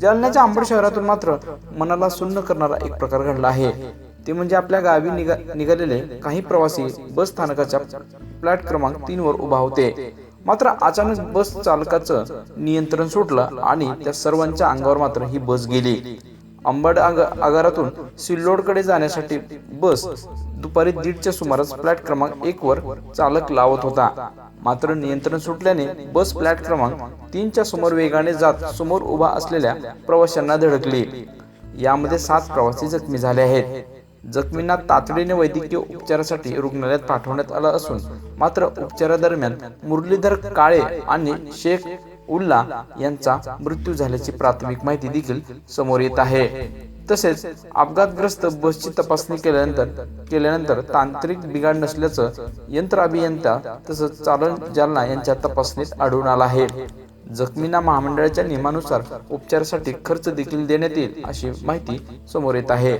जालन्याच्या आंबड शहरातून मात्र मनाला सुन्न करणारा एक प्रकार घडला आहे. ते म्हणजे आपल्या गावी निघा निघालेले काही प्रवासी बस स्थानकाच्या फ्लॅट क्रमांक तीन वर उभा होते. मात्र अचानक बस चालकाचं नियंत्रण सुटलं आणि त्या सर्वांच्या अंगावर मात्र ही बस गेली. अंबड आगारातून सिल्लोडकडे जाण्यासाठी बस दुपारी दीडच्या सुमारास फ्लॅट क्रमांक एक वर चालक लावत होता. मात्र नियंत्रण सुटल्याने बस प्लॅट क्रमांक तीनच्या समोर वेगाने जात समोर उभा असलेल्या प्रवाशांना धडकली. यामध्ये सात प्रवासी जखमी झाले आहेत. जखमींना तातडीने वैद्यकीय उपचारासाठी रुग्णालयात पाठवण्यात आलं असून मात्र उपचारादरम्यान मुरलीधर काळे आणि शेख उल्ला यांचा मृत्यू झाल्याची प्राथमिक माहिती देखील समोर येत आहे. तसेच अपघातग्रस्त बसची तपासणी केल्यानंतर केल्यानंतर तांत्रिक बिघाड नसल्याचं यंत्र अभियंता तसंच चालन जालना यांच्या तपासणीत आढळून आला आहे. जखमींना महामंडळाच्या नियमानुसार उपचारासाठी खर्च देखील देण्यात येईल अशी माहिती समोर येत आहे.